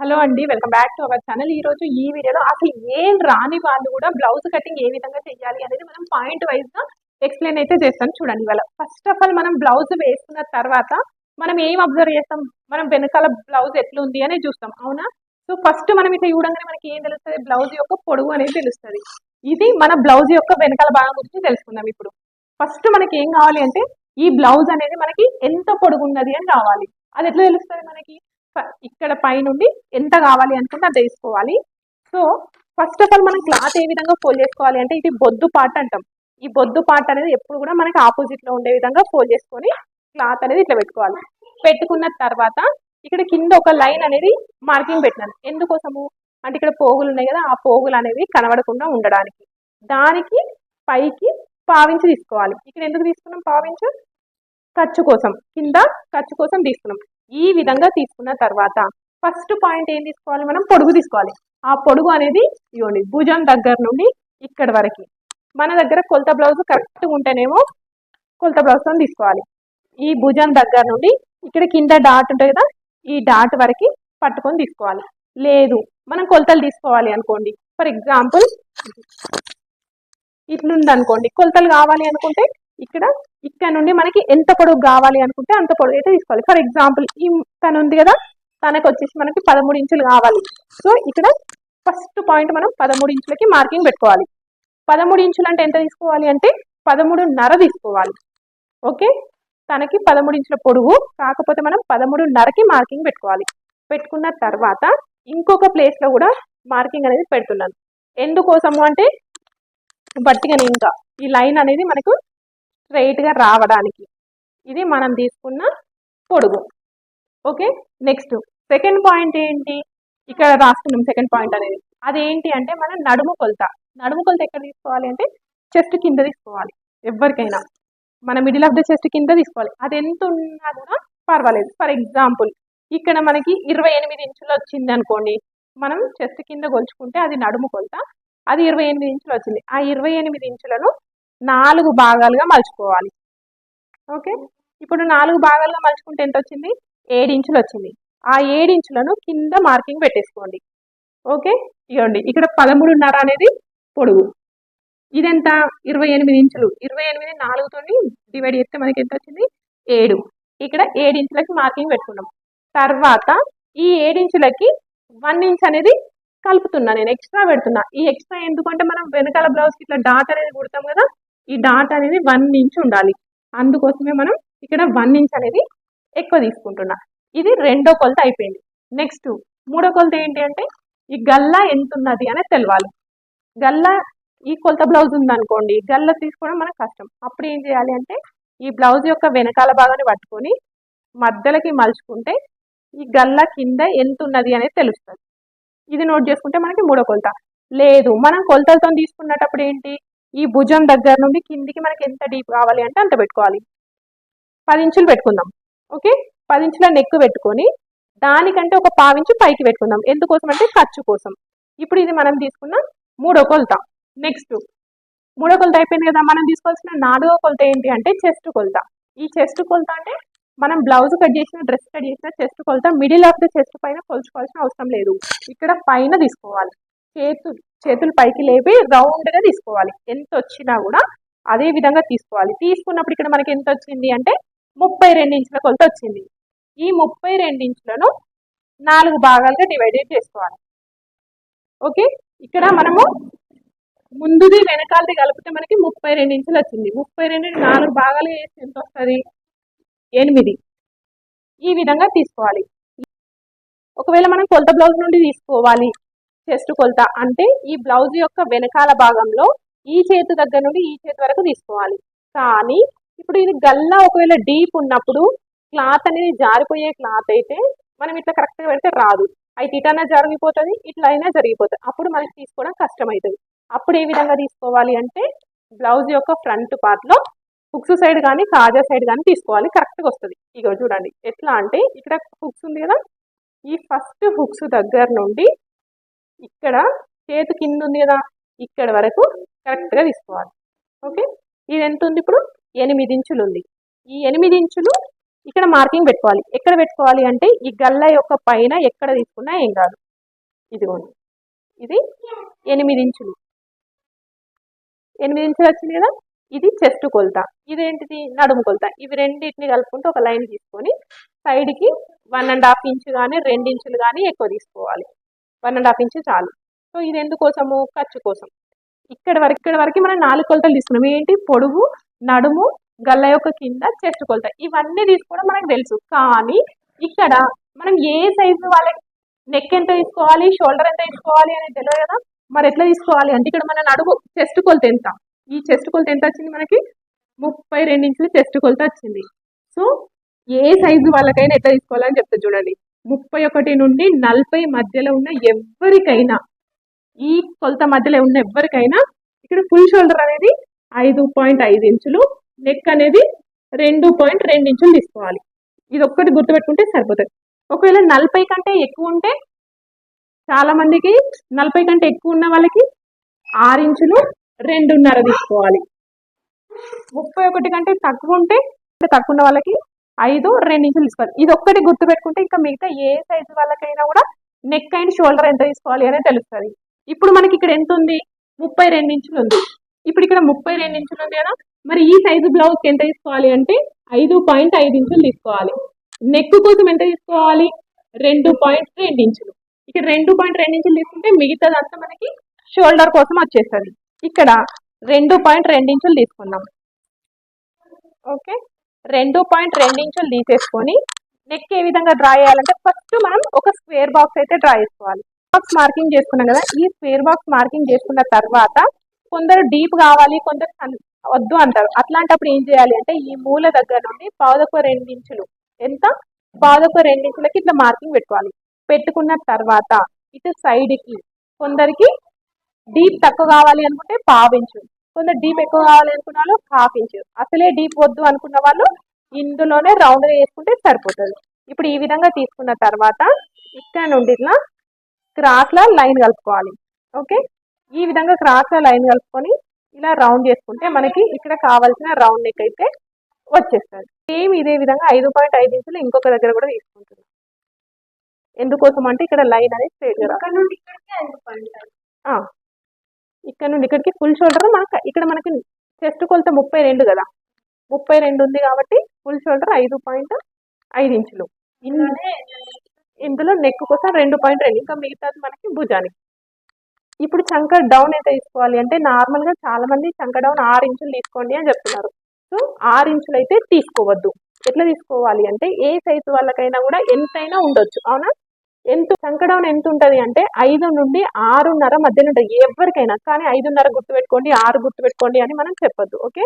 Hello అండి welcome back to our channel. ఈ రోజు ఈ వీడియోలో అసలు ఏం రాని వాళ్ళు కూడా బ్లౌజ్ కటింగ్ ఏ విధంగా చేయాలి అనేది మనం పాయింట్ వైజ్గా ఎక్స్ప్లెయిన్ అయితే చేస్తాను చూడండి ఇవాళ. ఫస్ట్ ఆఫ్ ఆల్ మనం బ్లౌజ్ వేసుకున్న తర్వాత మనం ఏం అబ్జర్వ్ చేస్తాం? మనం వెనకాల బ్లౌజ్ ఎట్లుంది అనేది చూస్తాం అవునా? సో ఫస్ట్ మనం ఇట్లా చూడంగానే మనకి ఏం తెలుస్తుంది? బ్లౌజ్ యొక్క పొడుగు అనేది తెలుస్తుంది. ఇది మన బ్లౌజ్ యొక్క వెనకాల భాగం గురించి తెలుసుకుందాం ఇప్పుడు. ఫస్ట్ మనకి ఏం కావాలి అంటే ఈ బ్లౌజ్ అనేది మనకి ఎంత పొడుగున్నది అని కావాలి అది ఎట్లా తెలుస్తుంది మనకి? ఇక్కడ పైనుండి ఎంత కావాలి అనుకుంటే అది వేసుకోవాలి సో ఫస్ట్ ఆఫ్ ఆల్ మనం క్లాత్ ఏ విధంగా ఫోల్డ్ చేసుకోవాలి అంటే ఇది బొద్దు పార్ట్ అంటాం. ఈ బొద్దు పార్ట్ అనేది ఎప్పుడు కూడా మనకి ఆపోజిట్లో ఉండే విధంగా ఫోల్డ్ చేసుకొని క్లాత్ అనేది ఇట్లా పెట్టుకోవాలి. పెట్టుకున్న తర్వాత ఇక్కడ కింద ఒక లైన్ అనేది మార్కింగ్ పెట్టినాను. ఎందుకోసము? అంటే ఇక్కడ పోగులు ఉన్నాయి కదా ఆ పోగులు అనేవి కనబడకుండా ఉండడానికి. దానికి పైకి పావించి తీసుకోవాలి. ఇక్కడ ఎందుకు తీసుకున్నాం? పావించు ఖర్చు కోసం. కింద ఖర్చు కోసం తీసుకున్నాం. ఈ విధంగా తీసుకున్న తర్వాత ఫస్ట్ పాయింట్ ఏం తీసుకోవాలి మనం? పొడుగు తీసుకోవాలి. ఆ పొడుగు అనేది ఇవ్వండి భుజం దగ్గర నుండి ఇక్కడ వరకు. మన దగ్గర కొలత బ్లౌజ్ కరెక్ట్గా ఉంటేనేమో కొలత బ్లౌజ్తో తీసుకోవాలి. ఈ భుజం దగ్గర నుండి ఇక్కడ కింద డాట్ ఉంటుంది కదా ఈ డాట్ వరకు పట్టుకొని తీసుకోవాలి. లేదు మనం కొలతలు తీసుకోవాలి అనుకోండి. ఫర్ ఎగ్జాంపుల్ ఇట్లుంది అనుకోండి కొలతలు కావాలి అనుకుంటే ఇక్కడ ఇక్కడ నుండి మనకి ఎంత పొడవు కావాలి అనుకుంటే అంత పొడవు అయితే తీసుకోవాలి. ఫర్ ఎగ్జాంపుల్ ఈ తను ఉంది కదా తనకు వచ్చేసి మనకి పదమూడు ఇంచులు కావాలి. సో ఇక్కడ ఫస్ట్ పాయింట్ మనం పదమూడు ఇంచులకి మార్కింగ్ పెట్టుకోవాలి. పదమూడు ఇంచులు అంటే ఎంత తీసుకోవాలి అంటే పదమూడున్నర తీసుకోవాలి. ఓకే తనకి పదమూడు ఇంచుల పొడుగు కాకపోతే మనం పదమూడున్నరకి మార్కింగ్ పెట్టుకోవాలి. పెట్టుకున్న తర్వాత ఇంకొక ప్లేస్లో కూడా మార్కింగ్ అనేది పెడుతున్నాను. ఎందుకోసము అంటే బట్టిగా ఇంకా ఈ లైన్ అనేది మనకు స్ట్రైట్గా గా రావడానికి. ఇది మనం తీసుకున్న పొడుగు. ఓకే? నెక్స్ట్ సెకండ్ పాయింట్ ఏంటి? ఇక్కడ రాసుకున్నాం సెకండ్ పాయింట్ అనేది. అదేంటి అంటే మనం నడుము కొలత. నడుము కొలత ఎక్కడ తీసుకోవాలి అంటే చెస్ట్ కింద తీసుకోవాలి. ఎవరికైనా. మన మిడిల్ ఆఫ్ ద చెస్ట్ కింద తీసుకోవాలి. అది ఎంత ఉన్నా కూడా పర్వాలేదు. ఫర్ ఎగ్జాంపుల్ ఇక్కడ మనకి ఇరవై ఎనిమిది ఇంచులు వచ్చింది అనుకోండి. మనం చెస్ట్ కింద కొలుచుకుంటే అది నడుము కొలత. అది ఇరవై ఎనిమిది ఇంచులు వచ్చింది. ఆ ఇరవై ఎనిమిది ఇంచులను నాలుగు భాగాలుగా మలుచుకోవాలి. ఓకే? ఇప్పుడు నాలుగు భాగాలుగా మలుచుకుంటే ఎంత వచ్చింది ఏడు వచ్చింది. ఆ ఏడు ఇంచులను కింద మార్కింగ్ పెట్టేసుకోండి. ఓకే? ఇవ్వండి ఇక్కడ పదమూడున్నర అనేది పొడుగు. ఇదెంత? ఇరవై ఎనిమిది ఇంచులు. ఇరవై ఎనిమిది నాలుగుతో డివైడ్ చేస్తే మనకి ఎంత వచ్చింది ఏడు. ఇక్కడ ఏడించులకి మార్కింగ్ పెట్టుకున్నాం. తర్వాత ఈ ఏడు ఇంచులకి వన్ ఇంచ్ అనేది కలుపుతున్నా. నేను ఎక్స్ట్రా పెడుతున్నా. ఈ ఎక్స్ట్రా ఎందుకంటే మనం వెనకాల బ్లౌజ్ ఇట్లా డాట్ అనేది కుడతాం కదా ఈ డాట్ అనేది వన్ ఇంచ్ ఉండాలి. అందుకోసమే మనం ఇక్కడ వన్ ఇంచ్ అనేది ఎక్కువ తీసుకుంటున్నా. ఇది రెండో కొలత అయిపోయింది. నెక్స్ట్ మూడో కొలత ఏంటి అంటే ఈ గల్లా ఎంత ఉన్నది అనేది తెలవాలి. గల్లా ఈ కొలత బ్లౌజ్ ఉందనుకోండి గల్లా తీసుకోవడం మనకు కష్టం. అప్పుడు ఏం చేయాలి అంటే ఈ బ్లౌజ్ యొక్క వెనకాల భాగాన్ని పట్టుకొని మధ్యలోకి మలుచుకుంటే ఈ గల్ల కింద ఎంత ఉన్నది అనేది తెలుస్తుంది. ఇది నోట్ చేసుకుంటే మనకి మూడో కొలత. లేదు మనం కొలతలతో తీసుకున్నప్పుడు ఏంటి? ఈ భుజం దగ్గర నుండి కిందికి మనకి ఎంత డీప్ కావాలి అంటే అంత పెట్టుకోవాలి. పది ఇంచులు పెట్టుకుందాం. ఓకే? పది ఇంచుల నెక్ పెట్టుకొని దానికంటే ఒక పావించు పైకి పెట్టుకుందాం. ఎందుకోసం అంటే ఖర్చు కోసం. ఇప్పుడు ఇది మనం తీసుకున్న మూడో కొలత. నెక్స్ట్ మూడో కొలత అయిపోయింది కదా. మనం తీసుకోవాల్సిన నాలుగో కొలత ఏంటి అంటే చెస్ట్ కొలత. ఈ చెస్ట్ కొలత అంటే మనం బ్లౌజ్ కట్ చేసిన డ్రెస్ కట్ చేసిన చెస్ట్ కొలత మిడిల్ ఆఫ్ ద చెస్ట్ పైన కొలుచుకోవాల్సిన అవసరం లేదు. ఇక్కడ పైన తీసుకోవాలి. చేతు చేతులు పైకి లేపి రౌండ్గా గా తీసుకోవాలి. ఎంత వచ్చినా కూడా అదే విధంగా తీసుకోవాలి. తీసుకున్నప్పుడు ఇక్కడ మనకి ఎంత వచ్చింది అంటే ముప్పై రెండు ఇంచుల కొలత వచ్చింది. ఈ ముప్పై రెండు ఇంచులను నాలుగు భాగాలుగా డివైడెడ్ చేసుకోవాలి. ఓకే ఇక్కడ మనము ముందుది వెనకాలది కలిపితే మనకి ముప్పై రెండు ఇంచులు వచ్చింది. ముప్పై రెండు నాలుగు భాగాలు వేసి ఎంత వస్తుంది? ఎనిమిది. ఈ విధంగా తీసుకోవాలి. ఒకవేళ మనం కొలత బ్లౌజ్ నుండి తీసుకోవాలి. చెస్ట్ కొలత అంటే ఈ బ్లౌజ్ యొక్క వెనకాల భాగంలో ఈ చేతి దగ్గర నుండి ఈ చేతి వరకు తీసుకోవాలి. కానీ ఇప్పుడు ఇది గల్లా ఒకవేళ డీప్ ఉన్నప్పుడు క్లాత్ అనేది జారిపోయే క్లాత్ అయితే మనం ఇట్లా కరెక్ట్గా పెడితే రాదు. అయితే ఇటైనా జరిగిపోతుంది ఇట్లా అయినా జరిగిపోతుంది. అప్పుడు మనకి తీసుకోవడం కష్టమవుతుంది అప్పుడు ఏ విధంగా తీసుకోవాలి అంటే బ్లౌజ్ యొక్క ఫ్రంట్ పార్ట్లో హుక్స్ సైడ్ కానీ కాజా సైడ్ కానీ తీసుకోవాలి. కరెక్ట్గా వస్తుంది. ఇక చూడండి. ఎట్లా అంటే ఇక్కడ హుక్స్ ఉంది కదా? ఈ ఫస్ట్ హుక్స్ దగ్గర నుండి ఇక్కడ చేతి కింద ఉంది కదా ఇక్కడ వరకు కరెక్ట్గా తీసుకోవాలి. ఓకే ఇది ఎంత ఉంది ఇప్పుడు? ఎనిమిది ఇంచులు ఉంది ఈ ఎనిమిది ఇంచులు ఇక్కడ మార్కింగ్ పెట్టుకోవాలి. ఎక్కడ పెట్టుకోవాలి అంటే ఈ గల్ల యొక్క పైన ఎక్కడ తీసుకున్నా ఏం కాదు. ఇదిగోండి. ఇది ఎనిమిది ఇంచులు. ఎనిమిది ఇంచులు వచ్చింది కదా? ఇది చెస్ట్ కొలత. ఇదేంటిది? నడుము కొలత. ఇవి రెండింటిని కలుపుకుంటూ ఒక లైన్ తీసుకొని సైడ్కి వన్ అండ్ హాఫ్ ఇంచు కానీ రెండు ఇంచులు కానీ ఎక్కువ తీసుకోవాలి. వన్ అండ్ హాఫ్ ఇంచు చాలు. సో ఇది ఎందుకోసము ఖర్చు కోసం. ఇక్కడ వరకు ఇక్కడ వరకు మనం నాలుగు కొలతలు తీసుకున్నాం. ఏంటి? పొడుగు నడుము గల్ల యొక్క కింద చెస్ట్ కొలత. ఇవన్నీ తీసుకోవడం మనకు తెలుసు. కానీ ఇక్కడ మనం ఏ సైజు వాళ్ళకి నెక్ ఎంత తీసుకోవాలి షోల్డర్ ఎంత తీసుకోవాలి అనేది తెలియదు కదా. మరి ఎట్లా తీసుకోవాలి? అంటే ఇక్కడ మన నడుము చెస్ట్ కొలత ఎంత? ఈ చెస్ట్ కొలత ఎంత వచ్చింది మనకి? ముప్పై రెండు ఇంచులు చెస్ట్ కొలత వచ్చింది. సో ఏ సైజు వాళ్ళకైనా ఎట్లా తీసుకోవాలని చెప్తా చూడండి. ముప్పై ఒకటి నుండి నలభై మధ్యలో ఉన్న ఎవరికైనా ఈ కొలత మధ్యలో ఉన్న ఎవరికైనా ఇక్కడ ఫుల్ షోల్డర్ అనేది ఐదు పాయింట్ ఐదు ఇంచులు నెక్ అనేది రెండు పాయింట్ రెండు ఇంచులు తీసుకోవాలి. ఇది ఒక్కటి గుర్తుపెట్టుకుంటే సరిపోతుంది. ఒకవేళ నలభై కంటే ఎక్కువ ఉంటే చాలా మందికి నలభై కంటే ఎక్కువ ఉన్న వాళ్ళకి ఆరు ఇంచులు రెండున్నర తీసుకోవాలి. ముప్పై ఒకటి కంటే తక్కువ ఉంటే తక్కువ ఉన్న వాళ్ళకి ఐదు రెండు ఇంచులు తీసుకోవాలి. ఇది ఒక్కటి గుర్తుపెట్టుకుంటే ఇంకా మిగతా ఏ సైజు వాళ్ళకైనా కూడా నెక్ అండ్ షోల్డర్ ఎంత తీసుకోవాలి అనేది తెలుస్తుంది. ఇప్పుడు మనకి ఇక్కడ ఎంత ఉంది? ముప్పై రెండు ఇంచులు ఉంది. ఇప్పుడు ఇక్కడ ముప్పై రెండు ఇంచులు ఉంది కదా మరి ఈ సైజు బ్లౌజ్కి ఎంత తీసుకోవాలి అంటే ఐదు పాయింట్ ఐదు ఇంచులు తీసుకోవాలి. నెక్ కోసం ఎంత తీసుకోవాలి? రెండు పాయింట్ రెండు ఇంచులు. ఇక్కడ రెండు పాయింట్ రెండు ఇంచులు తీసుకుంటే మిగతాదంతా మనకి షోల్డర్ కోసం వచ్చేస్తుంది. ఇక్కడ రెండు పాయింట్ రెండు ఇంచులు తీసుకుందాం. ఓకే? రెండు పాయింట్ రెండు ఇంచులు తీసేసుకొని నెక్ ఏ విధంగా డ్రా చేయాలంటే ఫస్ట్ మనం ఒక స్క్వేర్ బాక్స్ అయితే డ్రా చేసుకోవాలి. బాక్స్ మార్కింగ్ చేసుకున్నాం కదా ఈ స్క్వేర్ బాక్స్ మార్కింగ్ చేసుకున్న తర్వాత కొందరు డీప్ కావాలి కొందరు వద్దు అంటారు. అట్లాంటప్పుడు ఏం చేయాలి అంటే ఈ మూల దగ్గర నుండి పాదొక రెండించులు ఎంత? పాదొక రెండించులకి ఇట్లా మార్కింగ్ పెట్టుకోవాలి. పెట్టుకున్న తర్వాత ఇటు సైడ్కి కొందరికి డీప్ తక్కువ కావాలి అనుకుంటే పావించు కొందరు డీప్ ఎక్కువ కావాలి అనుకున్న వాళ్ళు హాఫ్ ఇంచు అసలే డీప్ వద్దు అనుకున్న వాళ్ళు ఇందులోనే రౌండ్ చేసుకుంటే సరిపోతుంది. ఇప్పుడు ఈ విధంగా తీసుకున్న తర్వాత ఇక్కడ నుండి ఇట్లా క్రాస్ లా లైన్ కలుపుకోవాలి. ఓకే ఈ విధంగా క్రాస్ లా లైన్ కలుపుకొని ఇలా రౌండ్ చేసుకుంటే మనకి ఇక్కడ కావాల్సిన రౌండ్ నెక్ అయితే వచ్చేస్తుంది. సేమ్ ఇదే విధంగా ఐదు పాయింట్ ఐదు ఇంచులు ఇంకొక దగ్గర కూడా తీసుకుంటున్నాం. ఎందుకోసం అంటే ఇక్కడ లైన్ అనేది స్ట్రేట్ ఇక్కడ నుండి ఇక్కడికి ఫుల్ షోల్డర్ మనకు ఇక్కడ మనకి చెస్ట్ కొలత ముప్పై రెండు కదా. ముప్పై రెండు ఉంది కాబట్టి ఫుల్ షోల్డర్ ఐదు పాయింట్ ఐదు ఇంచులు. ఇందులో నెక్ కోసం రెండు పాయింట్ రెండు ఇంకా మిగతాది మనకి భుజానికి ఇప్పుడు చంక డౌన్ అయితే తీసుకోవాలి అంటే నార్మల్గా చాలా మంది చంక డౌన్ ఆరు ఇంచులు తీసుకోండి అని చెప్తున్నారు. సో ఆరు ఇంచులు అయితే తీసుకోవద్దు. ఎట్లా తీసుకోవాలి అంటే ఏ సైజు వాళ్ళకైనా కూడా ఎంతైనా ఉండొచ్చు. అవునా? ఎంత సంకడౌన్ ఎంత ఉంటుంది అంటే ఐదు నుండి ఆరున్నర మధ్యలో ఉంటుంది. ఎవరికైనా కానీ ఐదున్నర గుర్తుపెట్టుకోండి ఆరు గుర్తుపెట్టుకోండి అని మనం చెప్పొద్దు ఓకే?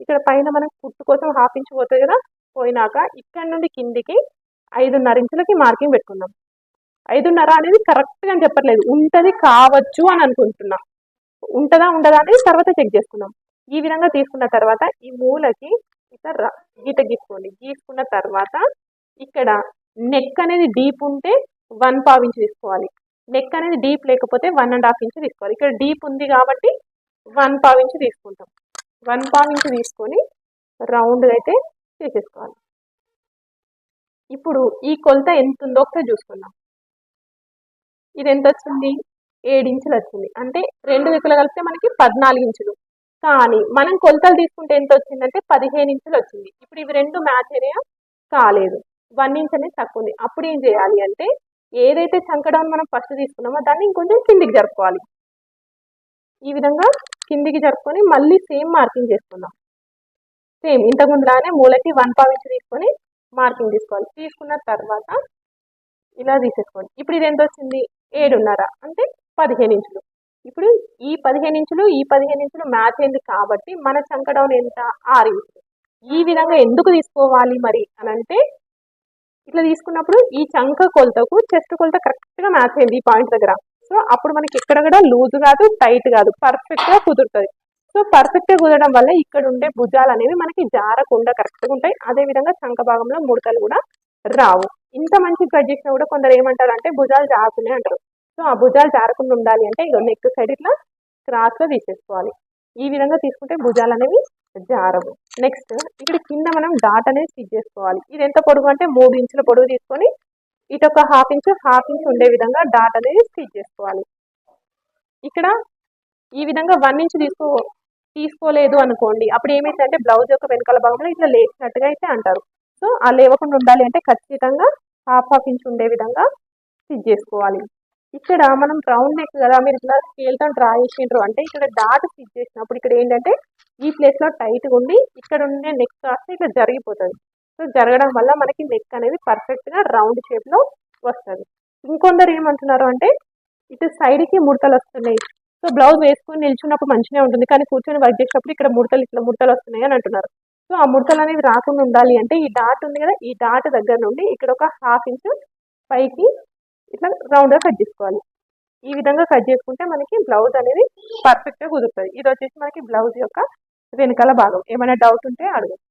ఇక్కడ పైన మనం కుట్టు కోసం హాఫ్ ఇంచ్ పోతుంది కదా పోయినాక ఇక్కడ నుండి కిందికి ఐదున్నర ఇంచులకి మార్కింగ్ పెట్టుకుందాం. ఐదున్నర అనేది కరెక్ట్గా అని చెప్పట్లేదు. ఉంటది కావచ్చు అని అనుకుంటున్నా. ఉంటదా ఉండదా అనేది తర్వాత చెక్ చేసుకుందాం. ఈ విధంగా తీసుకున్న తర్వాత ఈ మూలకి ఇట్లా గీత గీసుకోండి. గీసుకున్న తర్వాత ఇక్కడ నెక్ అనేది డీప్ ఉంటే వన్ పావు ఇంచు తీసుకోవాలి. నెక్ అనేది డీప్ లేకపోతే వన్ అండ్ హాఫ్ ఇంచు తీసుకోవాలి. ఇక్కడ డీప్ ఉంది కాబట్టి వన్ పావు ఇంచు తీసుకుంటాం. వన్ పావు ఇంచు తీసుకొని రౌండ్గా అయితే చేసేసుకోవాలి ఇప్పుడు ఈ కొలత ఎంత ఉందో ఒకసారి చూసుకుందాం. ఇది ఎంత వచ్చింది? ఏడు ఇంచులు వచ్చింది. అంటే రెండు దిక్కులు కలిపితే మనకి పద్నాలుగు ఇంచులు. కానీ మనం కొలతలు తీసుకుంటే ఎంత వచ్చిందంటే పదిహేను ఇంచులు వచ్చింది. ఇప్పుడు ఇవి రెండు మ్యాచ్ అయినాయా? కాలేదు. వన్ ఇంచ్ అనేది తక్కువ ఉంది. అప్పుడు ఏం చేయాలి అంటే ఏదైతే చంకడౌన్ మనం ఫస్ట్ తీసుకున్నామో దాన్ని ఇంకొంచెం కిందికి జరుపుకోవాలి. ఈ విధంగా కిందికి జరుపుకొని మళ్ళీ సేమ్ మార్కింగ్ చేసుకుందాం. సేమ్ ఇంతకుముందులానే మూలకి వన్ పావు తీసుకొని మార్కింగ్ తీసుకోవాలి. తీసుకున్న తర్వాత ఇలా తీసేసుకోండి ఇప్పుడు ఇది ఎంత వచ్చింది? ఏడున్నర అంటే పదిహేను ఇంచులు. ఇప్పుడు ఈ పదిహేను ఇంచులు ఈ పదిహేను ఇంచులు మ్యాచ్ అయింది కాబట్టి మన చంకడౌన్ ఎంత? ఆరు ఇంచులు. ఈ విధంగా ఎందుకు తీసుకోవాలి మరి అని అంటే ఇట్లా తీసుకున్నప్పుడు ఈ చంక కొలతకు చెస్ట్ కొలత కరెక్ట్గా మ్యాచ్ అయింది ఈ పాయింట్ దగ్గర. సో అప్పుడు మనకి ఎక్కడ కూడా లూజ్ కాదు టైట్ కాదు పర్ఫెక్ట్గా కుదురుతుంది. సో పర్ఫెక్ట్గా కుదరడం వల్ల ఇక్కడ ఉండే భుజాలు అనేవి మనకి జారకుండా కరెక్ట్గా ఉంటాయి. అదే విధంగా చంక భాగంలో ముడతలు కూడా రావు. ఇంత మంచి కట్ చేసినా కూడా కొందరు ఏమంటారు అంటే భుజాలు జారుతున్నాయి అంటారు. సో ఆ భుజాలు జారకుండా ఉండాలి అంటే ఇక నెక్ సైడ్ ఇట్లా క్రాస్లో తీసేసుకోవాలి. ఈ విధంగా తీసుకుంటే భుజాలు అనేవి జారవు. నెక్స్ట్ ఇక్కడ కింద మనం డాట్ అనేది స్టిచ్ చేసుకోవాలి. ఇది ఎంత పొడుగు అంటే మూడు ఇంచుల పొడుగు తీసుకొని ఇటు ఒక హాఫ్ ఇంచ్ హాఫ్ ఇంచ్ ఉండే విధంగా డాట్ అనేది స్టిచ్ చేసుకోవాలి. ఇక్కడ ఈ విధంగా వన్ ఇంచ్ తీసుకో తీసుకోలేదు అనుకోండి అప్పుడు ఏమైందంటే బ్లౌజ్ యొక్క వెనకాల భాగంలో ఇట్లా లేచినట్టుగా అయితే అంటారు. సో ఆ లేవకుండా ఉండాలి అంటే ఖచ్చితంగా హాఫ్ హాఫ్ ఇంచ్ ఉండే విధంగా స్టిచ్ చేసుకోవాలి. ఇక్కడ మనం రౌండ్ నెక్ కదా మీరు ఇట్లా స్కేల్తో డ్రా చేసిండ్రు. అంటే ఇక్కడ డాట్ స్టిచ్ చేసినప్పుడు ఇక్కడ ఏంటంటే ఈ ప్లేస్లో టైట్గా ఉండి ఇక్కడ ఉండే నెక్ కాస్త ఇట్లా జరిగిపోతుంది. సో జరగడం వల్ల మనకి నెక్ అనేది పర్ఫెక్ట్గా రౌండ్ షేప్లో వస్తుంది. ఇంకొందరు ఏమంటున్నారు అంటే ఇటు సైడ్కి ముడతలు వస్తున్నాయి. సో బ్లౌజ్ వేసుకొని నిల్చున్నప్పుడు మంచిగా ఉంటుంది కానీ కూర్చొని వర్క్ చేసినప్పుడు ఇక్కడ ముడతలు ఇట్లా ముడతలు వస్తున్నాయి అని అంటున్నారు. సో ఆ ముడతలు అనేది రాకుండా ఉండాలి అంటే ఈ డాట్ ఉంది కదా ఈ డాట్ దగ్గర నుండి ఇక్కడ ఒక హాఫ్ ఇంచ్ పైకి ఇట్లా రౌండ్గా కట్ చేసుకోవాలి. ఈ విధంగా కట్ చేసుకుంటే మనకి బ్లౌజ్ అనేది పర్ఫెక్ట్గా కుదురుతుంది. ఇది వచ్చేసి మనకి బ్లౌజ్ యొక్క వెనకాల భాగం. ఏమైనా డౌట్ ఉంటే అడగండి.